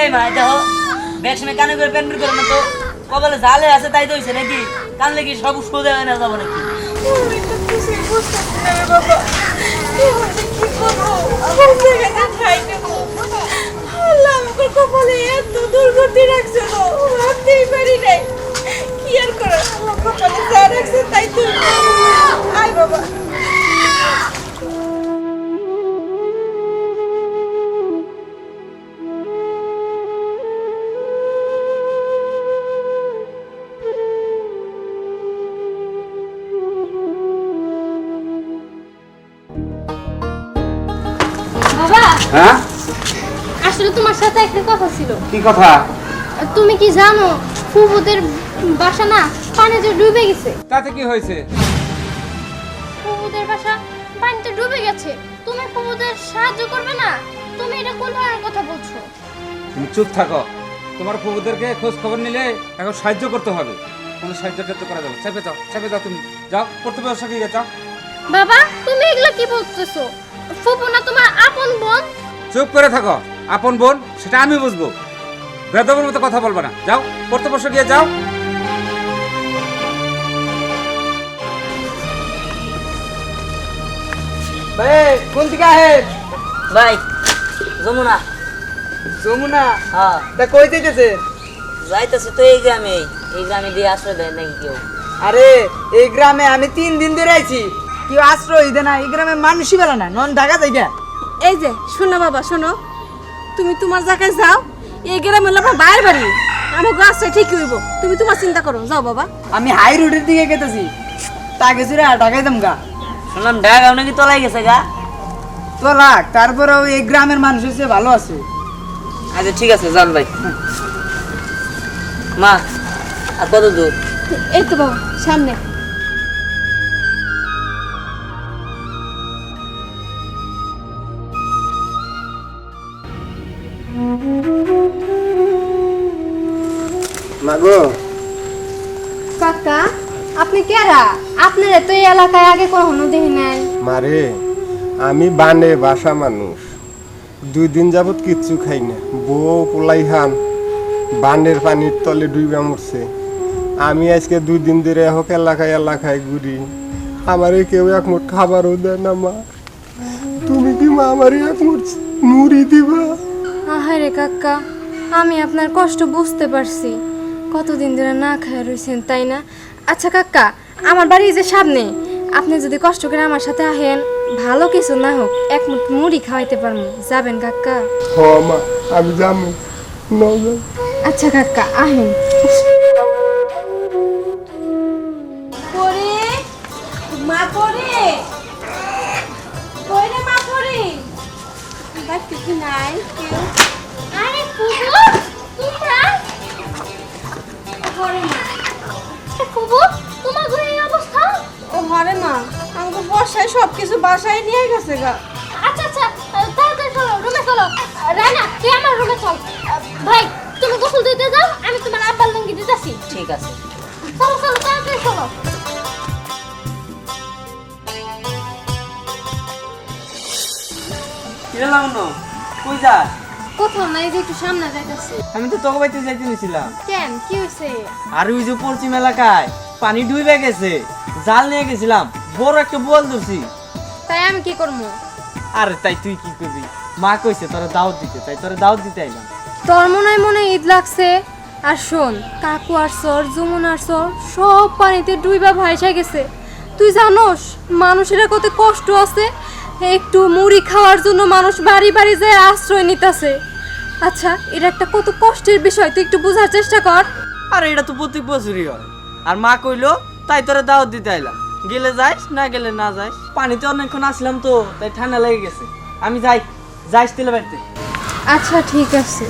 এই মা দেখো ব্যাগ সময় কানে করে প্যান্ট করে না তো? কপালে জালে আছে তাই তো হয়েছে নাকি? কানলে কি সব সোজা হয়ে না যাব নাকি? তো কপালে এত দুর্গতি রাখছে গো ভাবতেই পারি নাই। কি আর করার আল্লাহ কপালে যা রাখছে তাই তো। আয় বাবা। বাবা হ্যাঁ? আসলে তোমার সাথে একটা কথা ছিল। কি কথা? তুমি কি জানো ফুবুদের বাসা না পানিতে ডুবে গেছে। তাতে কি হয়েছে? ফুবুদের বাসা পানিতে ডুবে গেছে। তুমি ফুবুদের সাহায্য করবে না? তুমি এটা কোন ধরনের কথা বলছো? তুমি চুপ থাকো। তোমার প্রভুদেরকে খোঁজ খবর নিলে এখন সাহায্য করতে হবে। কোনো সাহায্য করতে করা যাবে চেপে যাও চেপে যাও তুমি। যাও করতে পারছ কি যাও। বাবা তুমি এগুলা কি বলতেছো? ফুপু না তোমার আপন বোন? চুপ করে থাকো। আপন বোন সেটা আমি বুঝব। বেদবের মতো কথা বলব না। যাও পড়তে বসে গিয়ে যাও। ভাই কোন থেকে আহে ভাই যমুনা। যমুনা? হ্যাঁ। তা কই যেতেছে যাইতেছে তো এই গ্রামে এই গ্রামে দিয়ে আশ্রয় দেয় নাকি কেউ? আরে এই গ্রামে আমি তিন দিন ধরে আইছি। কেউ আশ্রয় দে না এই গ্রামে মানুষই বেলা না নন ঢাকা যাইগা। এই যে শোনো বাবা শোনো। তুমি তোমার জায়গায় যাও এই গ্রামে হলো আমার বাইরের বাড়ি আমার গাছটা ঠিক হইব। তুমি তোমার চিন্তা করো যাও বাবা। আমি হাই রোডের দিকে গেতেছি। তাকে রে ঢাকাই দাম গা শুনলাম ঢাকা নাকি তলাই গেছে গা। তো লাগ তারপরেও এই গ্রামের মানুষ হচ্ছে ভালো আছে। আচ্ছা ঠিক আছে যান ভাই। মা আর কত দূর? এই তো বাবা সামনে। মাগো কাকা আপনি কেরা? আপনারা তো এই এলাকায় আগে কখনো দেখি নাই। মারে আমি বানে বাসা মানুষ। দুই দিন যাবত কিচ্ছু খাই না। বউ পোলাই খান বানের পানির তলে ডুইবা মরছে। আমি আজকে দুই দিন ধরে হোক এলাকায় এলাকায় ঘুরি। আমারে কেউ এক মুঠ খাবারও দেয় না মা। তুমি কি মা আমারে এক মুঠ মুড়ি দিবা? আহারে কাকা আমি আপনার কষ্ট বুঝতে পারছি। কতদিন ধরে না খায় রয়েছেন তাই না? আচ্ছা কাকা আমার বাড়ি যে সামনে। আপনি যদি কষ্ট করে আমার সাথে আহেন ভালো কিছু না হোক এক মুঠ মুড়ি খাওয়াইতে পারব যাবেন কাকা? হ মা আমি যাব আচ্ছা কাকা আহেন। পরে? মা পরে? কই রে মা পরে? দেখতে কি নাই? কেউ? ঘরে মা আমাকে বর্ষায় সব কিছু বাসায় নিয়ে গেছে গা। আচ্ছা আচ্ছা তাড়াতাড়ি চলো রুমে চলো। রানা তুই আমার রুমে চল। ভাই তুমি গোসল দিতে যাও আমি তোমার আব্বার লুঙ্গি দিতেছি। ঠিক আছে। চলো চলো তাড়াতাড়ি চলো। কিরে লাউন কই যা কোথাও নাই যে একটু সামনে যাইতেছি। আমি তো তোকে বাইতে যাইতে নিছিলাম। কেন কি হয়েছে আর ওই যে পশ্চিম এলাকায় পানি ডুবে গেছে জাল নিয়ে গেছিলাম বড় একটা বোয়াল ধরছি। তাই আমি কি করব? আরে তাই তুই কি করবি? মা কইছে তোরা দাওয়াত দিতে। তাই তোরা দাওয়াত দিতে আইলাম। তোর মনে মনে ঈদ লাগছে? আর শোন কাকু আর সর যমুন আর সর সব পানিতে ডুইবা ভাইসা গেছে। তুই জানোস মানুষের কত কষ্ট আছে? একটু মুড়ি খাওয়ার জন্য মানুষ বাড়ি বাড়ি যায় আশ্রয় নিতেছে। আচ্ছা এটা একটা কত কষ্টের বিষয় তুই একটু বোঝার চেষ্টা কর। আর এটা তো প্রতি বছরই হয়। আর মা কইলো তাই তোরা দাওয়াত দিতে আইলাম। গেলে যাইস না গেলে না যাইস। পানিতে অনেকক্ষণ আসলাম তো তাই ঠান্ডা লেগে গেছে। আমি যাই যাইস তেলে বাড়িতে। আচ্ছা ঠিক আছে।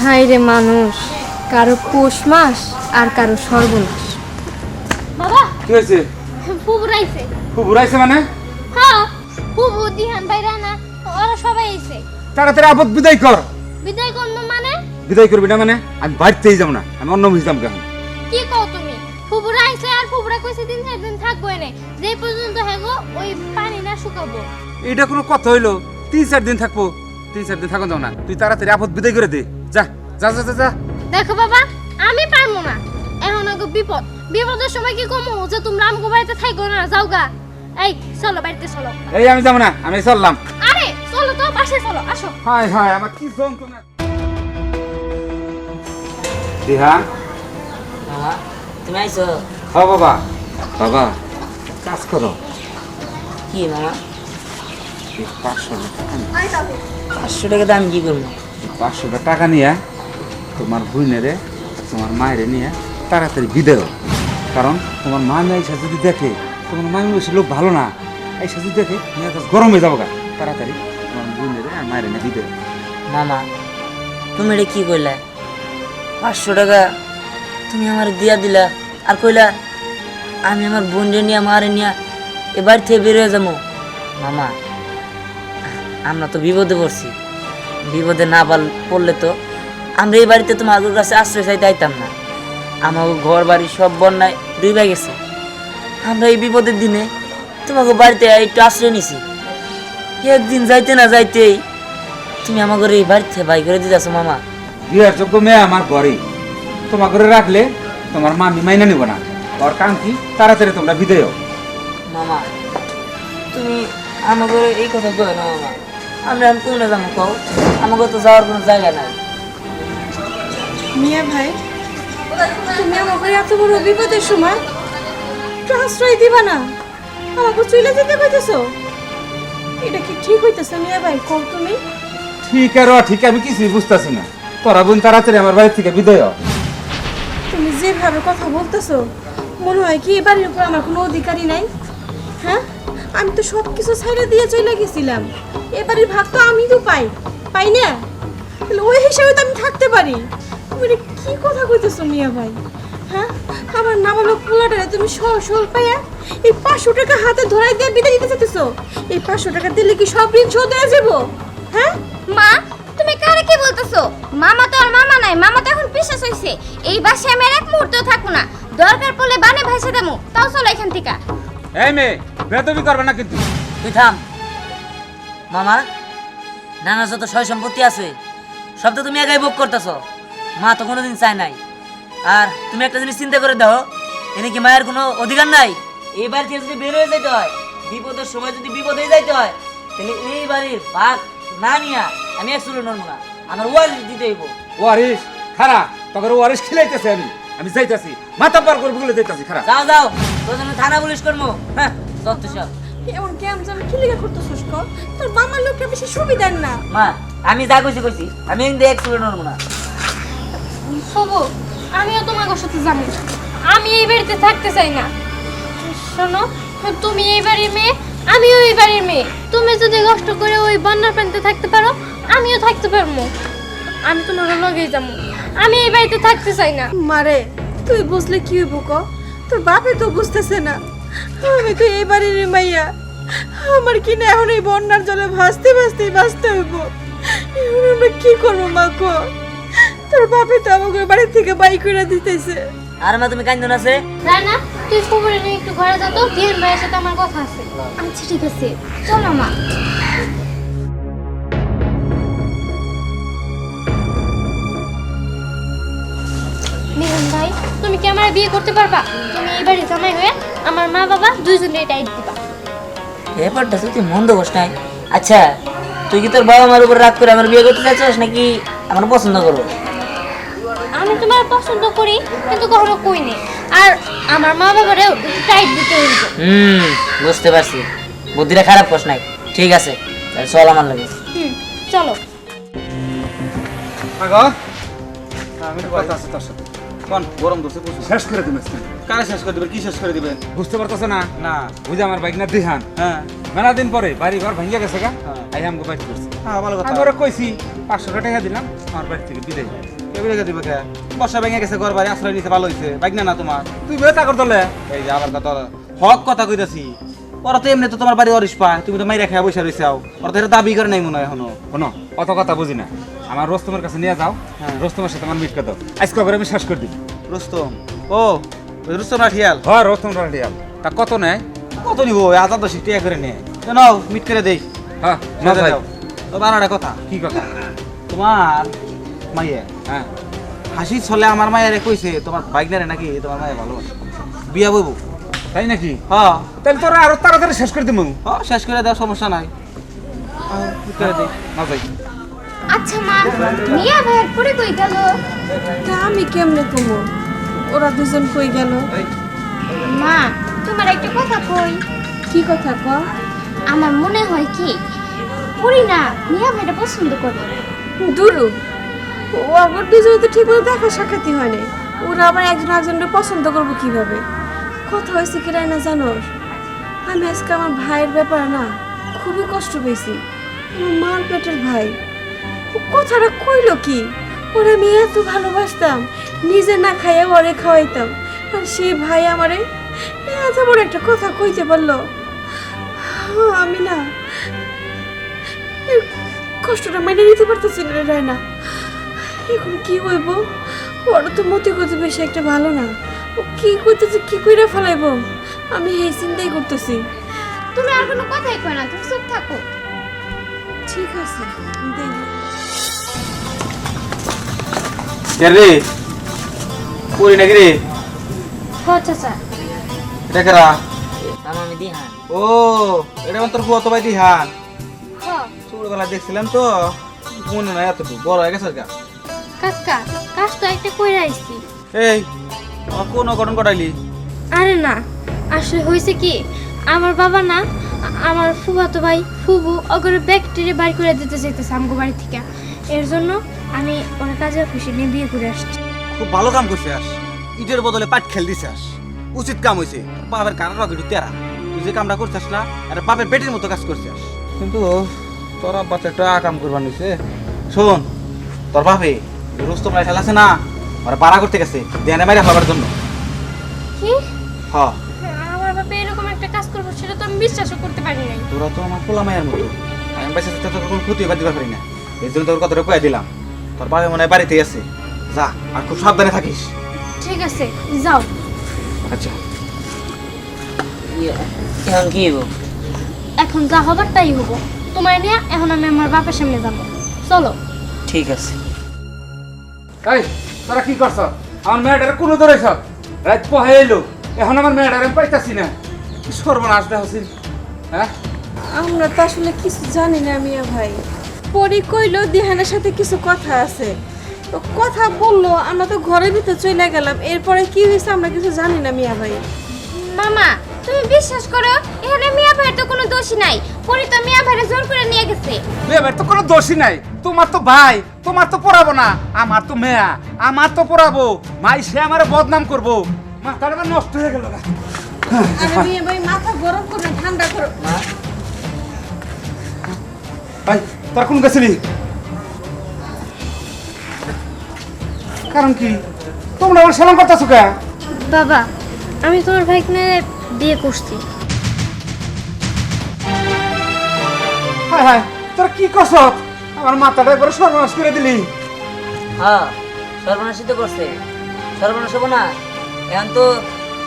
হাই রে মানুষ কারও পৌষ মাস আর কারও সর্বনাশ। বাবা! কি হয়েছে? ফুবু রাইছে। মানে? হ্যাঁ ফুবু দিহান ভাইরা না ওরা সবাই এসে তাড়াতাড়ি আপদ বিদায় কর। বিদায় করব মানে? বিদায় করবি না মানে? আমি বাড়িতেই যাব না আমি অন্য বুঝতাম কেন? কি কও তুমি? ফুবুরা আইছে আর ফুবুরা কইছে দিন চার দিন থাকব এনে। যে পর্যন্ত হেগো ওই পানি না শুকাবো। এটা কোনো কথা হইল? তিন চার দিন থাকব। তিন চার দিন থাকো যাও না। তুই তাড়াতাড়ি আপদ বিদায় করে দে। যা যা যা যা, দেখো বাবা আমি পারব না। এখন আগে বিপদ। বিপদের সময় কি কমো? যে তোমরা আমগো বাড়িতে থাইকো না যাও গা এই চলো বাড়িতে চলো। এই আমি যাব না আমি চললাম। আরে চলো তো পাশে চলো আসো। হায় হায় আমার কি যন্ত্রণা। দিহান মামা তুমি আইছো? হ বাবা। বাবা কাজ করো। কি এই পাঁচশো টাকা পাঁচশো টাকা দাম কি করব? পাঁচশো টাকা নিয়ে তোমার বোনেরে তোমার মায়েরে নিয়ে তাড়াতাড়ি বিদেও কারণ তোমার মা মেয়ে এসে যদি দেখে তোমার মা মেয়ে লোক ভালো না এসে যদি দেখে গরম হয়ে যাব গা। তাড়াতাড়ি তোমার বোনেরে আর মায়েরে নিয়ে বিদেও মামা তুমি এটা কি কইলা? পাঁচশো টাকা তুমি আমার দিয়া দিলা। আর কইলা, আমি আমার বোনরে নিয়ে, মারে নিয়ে এ বাড়ি থেকে বের হয়ে যাব। মামা, আমরা তো বিপদে পড়ছি। বিপদে না পাল, পড়লে তো আমরা এই বাড়িতে তোমার আগের কাছে আশ্রয় চাইতে আইতাম না। আমাকে ঘর বাড়ি সব বন্যায় ডুবে গেছে। আমরা এই বিপদের দিনে তোমাকে বাড়িতে একটু আশ্রয় নিছি। একদিন যাইতে না যাইতেই তুমি আমার ঘরে এই বাড়িতে বাই করে দিতেছো, মামা। বিয়ের যোগ্য মেয়ে আমার ঘরে তোমার ঘরে রাখলে তোমার মামি মাইনা নিব না। ওর কাম কি? তাড়াতাড়ি তোমরা বিদেয় মামা তুমি আমার ঘরে এই কথা কয় না মামা। আমরা আমি কোনে যাব কও? আমাকে তো যাওয়ার কোনো জায়গা নাই। মিয়া ভাই তুমি আমাকে এত বড় বিপদের সময় আশ্রয় দিবা না? আমাকে চলে যেতে কইতেছো? এটা কি ঠিক হইতেছে মিয়া ভাই কও তুমি? ঠিক আর ঠিক আমি কিছুই বুঝতেছি না। তোরা বোন তাড়াতাড়ি আমার বাড়ি থেকে বিদায় যেভাবে কথা বলতেছো, মনে হয় কি এবারের উপর আমার কোনো অধিকারই নাই? হ্যাঁ? আমি তো সব কিছু ছাইড়ে দিয়ে চলে গেছিলাম। এবারের ভাগ তো আমি তো পাই পাই না? তাহলে ওই হিসাবে তো আমি থাকতে পারি। তুমি কি কথা কইতেছো মিয়া ভাই? হ্যাঁ? আমার নাবালক পোলাটারে তুমি সল পাইয়া এই পাঁচশো টাকা হাতে ধরাই দিয়ে বিদায় দিতে চাইতেছো? এই পাঁচশো টাকা দিলে কি সব ঋণ শোধ হয়ে যাব হ্যাঁ? মা কি বলতেছো। মামা তো আর মামা নাই মামা তো এখন পিছাস হইছে। এই বাসায় আমি আর এক মুহূর্তেও থাকব না। দরকার পড়লে বানে ভাইসা দেবো। তাও চলো এখান থেকে। এই মেয়ে বেদবি করবে না কিন্তু। তুই থাম। মামা নানা যত সয় সম্পত্তি আছে সব তো তুমি একাই ভোগ করতেছ। মা তো কোনোদিন চায় নাই। আর তুমি একটা জিনিস চিন্তা করে দাও এনে কি মায়ের কোনো অধিকার নাই? এই বাড়ি থেকে যদি বের হয়ে যেতে হয় বিপদের সময় যদি বিপদ হয়ে যাইতে হয় তাহলে এই বাড়ির ভাগ না নিয়া আমি এক চুলো নড়বো না। আমার ওয়াল দিতে হইব ওয়ারিস খারা তোকে ওয়ারিস খিলাইতেছে আমি। আমি যাইতাছি। মাথা পার করব বলে যাইতাছি খারা। যাও যাও। তোর জন্য থানা পুলিশ করব। হ্যাঁ যত সব। এমন কেমন যেন কি লেগে করতেছিস কর? তোর মামার লোকটা বেশি সুবিধার না। মা আমি যা কইছি কইছি আমি কিন্তু এক চুলো নড়বো না। হব আমিও তোমার সাথে যাব। না। আমি এই বাড়িতে থাকতে চাই না। শোনো তুমি এই বাড়ির মেয়ে আমিও এই বাড়ির মেয়ে। তুমি যদি কষ্ট করে ওই বন্যার প্রান্তে থাকতে পারো আমিও থাকতে পারব। আমি তোমার লগেই যাব। আমি এই বাড়িতে থাকতে চাই না। মারে তুই বুঝলে কি হইব ক? তোর বাপে তো বুঝতেছে না। আমি তো এই বাড়ির মাইয়া। আমার কি না এখন এই বন্যার জলে ভাসতে ভাসতে বাঁচতে হইব? এখন আমরা কি করব মা কো? তোর বাপে তো আমাকে বাড়ি থেকে বাই করে দিতেছে। আর মা তুমি কান্দন আছে না তুই খবরে নিয়ে একটু ঘরে যা তো। ভাইয়ের সাথে আমার কথা আছে। আচ্ছা ঠিক আছে চলো মা। মিলন ভাই তুমি কি আমার বিয়ে করতে পারবা? তুমি এই বাড়ির জামাই হয়ে আমার মা বাবা দুইজনে টাইট দিবা। ব্যাপারটা তুই মন্দ বস নাই? আচ্ছা তুই কি তোর বাবা মার উপর রাগ করে আমার বিয়ে করতে চাচ্ছিস নাকি আমার পছন্দ করব? আমি তোমার পছন্দ করি কিন্তু কখনো কই কইনি আর আমার মা বাবারেও টাইট দিতে হইব। হুম বুঝতে পারছি। বুদ্ধিটা খারাপ কস নাই। ঠিক আছে তাহলে চল আমার লাগে। হুম চলো। আগো আমি কথা আছে তোর সাথে। কোন? গরম ধরছে প্রচুর। শেষ করে দিবে কারে শেষ করে দিবেন কি শেষ করে দিবেন বুঝতে পারতেছ না? না। বুঝে আমার বাইক না দিহান। হ্যাঁ। মেলা দিন পরে বাড়ি ঘর ভেঙে গেছে গা হ্যাঁ। আই আমাকে বাইক করছি হ্যাঁ ভালো কথা। আমি ওরা কইছি পাঁচশো টাকা দিলাম আমার বাড়ি থেকে বিদায় কেবলে কে দিবে কে? বর্ষা ভেঙে গেছে ঘর বাড়ি আশ্রয় নিতে ভালো হইছে। বাইক না না তোমার? তুই বেতা কর দলে এই যে আবার কথা হক কথা কইতাছি। ওরা তো এমনি তো তোমার বাড়ি অরিস পায় তুমি তো মাইরা খেয়া বসে রইছাও। ওরা তো দাবি করে নাই মনে হয় এখনও। শোনো অত কথা বুঝি না। আমার রোস্তমের কাছে নিয়ে যাও। হ্যাঁ। রোস্তমের সাথে আমার মিট দাও। আজকে করে আমি শেষ করে দিই রুস্তম। ও রুস্তম রাঠিয়াল? হয় রতন রাডিয়াল তা কত নেয়? কত নিব? আজাদ দশি টিয়া করে নে তো নাও মিট করে দেই। হ্যাঁ দাও। একটা কথা। কি কথা? তোমার মাইয়ে। হ্যাঁ। হাসি ছলে আমার মায়ের কইছে তোমার বাইক নারে নাকি তোমার মায়ের ভালো বিয়া বইব। তাই নাকি? হ্যাঁ। তাহলে তোরা আরও তাড়াতাড়ি শেষ করে দিব হ্যাঁ শেষ করে দাও সমস্যা নাই। মিট করে দেই না যাই আচ্ছা মা মিয়া ভাইয়ের পরে কই গেল? তা আমি কেমনে কমো? ওরা দুজন কই গেল? মা তোমার একটা কথা কই। কি কথা ক? আমার মনে হয় কি পুরি না মিয়া ভাইটা পছন্দ করে। দুরু ও আবার দুজনে তো ঠিক মতো দেখা সাক্ষাৎই হয় নাই। ওরা আবার একজন একজনকে পছন্দ করব কীভাবে? কথা হয়েছে কি না জানোস? আমি আজকে আমার ভাইয়ের ব্যাপারে না খুবই কষ্ট পেয়েছি। আমার মার পেটের ভাই। কথাটা কইলো কি? ওরে আমি এত ভালোবাসতাম নিজে না খাইয়ে ওরে খাওয়াইতাম আর সেই ভাই আমারে এত বড় একটা কথা কইতে পারল। আমি না কষ্টটা মেনে নিতে পারতেছি না রে না এখন কি হইব? ওর তো মতি গতি বেশি একটা ভালো না। ও কি করতেছে কি কইরা ফেলাইব? আমি এই চিন্তাই করতেছি। তুমি আর কোনো কথাই কই না তুমি চুপ থাকো। ঠিক আছে দেখি কে রে? করি নাকি রে? হ চাচা এটা কেরা? মামা আমি দিহান। ও এটা আমার তোর ফুয়া তো ভাই দিহান। হ। ছোটবেলা দেখছিলাম তো। মনে নাই এতটুকু। বড় হয়ে গেছে কাকা কাজ তো একটা কইরা আইছি। এই কোন অঘটন ঘটাইলি আরে না আসলে হয়েছে কি আমার বাবা না আমার ফুফাতো ভাই ফুবু অগরে ব্যাকটেরিয়া বাড়ি করে দিতে চাইতেছে আমগো বাড়ি থেকে। এর জন্য আমি ওর কাজের খুশি নিয়ে বিয়ে করে আসছি। খুব ভালো কাম করছে আস। ইটের বদলে পাট খেল দিছে আস। উচিত কাম হয়েছে বাপের কারণ একটু তেরা। তুই যে কামটা করছিস না এটা বাপের পেটের মতো কাজ করছিস কিন্তু তোর আব্বা একটা কাম করবার নিছে। শোন তোর বাপে রুস্তম রাই আছে না ওরা পাড়া করতে গেছে দেয়ানে মাইরা খাবার জন্য। কি? হ। আমার বাবা এরকম একটা কাজ করব সেটা তো আমি বিশ্বাসও করতে পারি নাই। তোরা তো আমার পোলা মায়ের মতো। আমি বেঁচে থাকতে তোর কোনো ক্ষতি হবার দিতে পারি না। এই জন্য তোর কথাটা কয়ে দিলাম। তোর বাবা মনে হয় বাড়িতেই আছে। যা আর খুব সাবধানে থাকিস। ঠিক আছে যাও। আচ্ছা। ইয়ে, এখন কি হইব? এখন যা হবার তাই হব তোমার নিয়ে এখন আমি আমার বাপের সামনে যাব। চলো। ঠিক আছে। এই তোরা কি করছ? আমার মেয়েটারে কোনো ধরেছ? রাত পহে এলো। এখন আমার মেয়েটারে আমি পাইতাছি না। কি সর্বনাশ দেখাচ্ছি হ্যাঁ? আমরা তো আসলে কিছু জানি না মিয়া ভাই। পরি কইলো দিহানের সাথে কিছু কথা আছে। তো কথা বলল আমরা তো ঘরের ভিতর চলে গেলাম। এরপরে কি হয়েছে আমরা কিছু জানি না মিয়া ভাই। মামা তুমি বিশ্বাস করো এখানে মিয়া ভাইয়ের তো কোনো দোষই নাই। পরি তো মিয়া ভাইয়ের জোর করে নিয়ে গেছে। এবার তো কোনো দোষই নাই। তোমার তো ভাই তোমার তো পড়াবো না। আমার তো মেয়া আমার তো পড়াবো। মাই সে আমার বদনাম করব। মাথাটা আমার নষ্ট হয়ে গেল। আরে মিয়া ভাই মাথা গরম করে ঠান্ডা করো। ভাই তোরা কোন গেছিলি? কারণ কি? তোমরা আমার সালাম করতেছো কে? বাবা আমি তোমার ভাইকে বিয়ে করছি। হায় হায় তোরা কি করছ? আমার মাথাটা একবার সর্বনাশ করে দিলি। হ্যাঁ সর্বনাশই তো করছে। সর্বনাশ হব না। এখন তো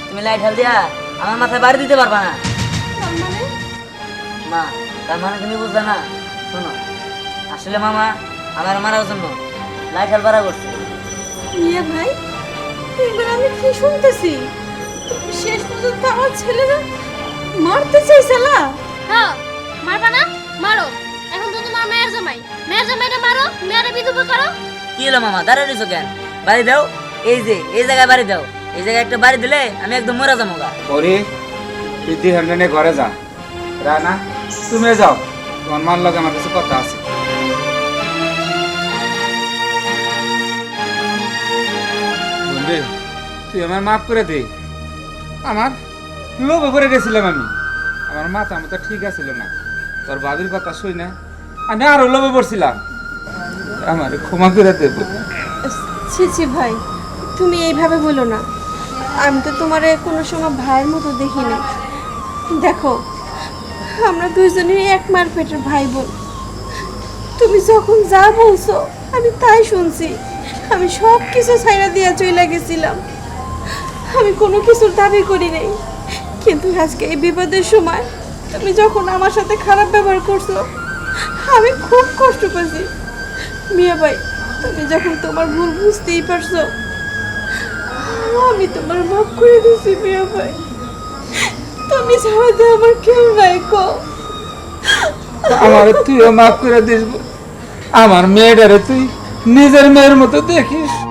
তুমি লাইট হাল দিয়া আমার মাথায় বাড়ি দিতে পারবা না। মা তার মানে তুমি বুঝলে না। শোনো আসলে মামা আমার মারার জন্য লাইট হাল বাড়া করছে। মিয়া ভাই এবার আমি কি শুনতেছি? শেষ পর্যন্ত আমার ছেলেরা মারতে চাইছিলা হ্যাঁ মারবা না মারো। এখন তো তোমার মেয়ের জামাই। মেয়ের জামাইটা মারো মেয়ের বিধবা করো। কি হলো মামা দাঁড়িয়ে রয়েছো কেন? বাড়ি দাও এই যে এই জায়গায় বাড়ি দাও। এই জায়গায় একটা বাড়ি দিলে আমি একদম মরে যাব গা। ওরে দিহান নিয়ে ঘরে যা। রানা তুমি যাও। তোমার মার লগে আমার কিছু কথা আছে। বন্ধু তুই আমার মাফ করে দে। আমার লোভে করে গেছিলাম আমি। আমার মাথা মতো ঠিক আছিল না। তোর বাবির কথা শুই না, আমি আরও লোভে পড়ছিলাম। আমার ক্ষমা করে দেব ছি ভাই, তুমি এইভাবে বলো না। আমি তো তোমার কোনো সময় ভাইয়ের মতো দেখিনি দেখো, আমরা দুইজনেই এক মার পেটের ভাই বোন। তুমি যখন যা বলছো, আমি তাই শুনছি। আমি সব কিছু ছাইরা দিয়া চইলা গেছিলাম। আমি কোনো কিছুর দাবি করি নাই। কিন্তু আজকে এই বিপদের সময় তুমি যখন আমার সাথে খারাপ ব্যবহার করছ, আমি খুব কষ্ট পাচ্ছি মিয়া ভাই, তুমি যখন তোমার ভুল বুঝতেই পারছ, আমি তোমার মাফ করে দিছি, মিয়া ভাই। তুমি ছাড়াতে আমার কেউ নাই কো আমার তুইও মাফ করে দিস আমার মেয়েটারে তুই নিজের মেয়ের মতো দেখিস।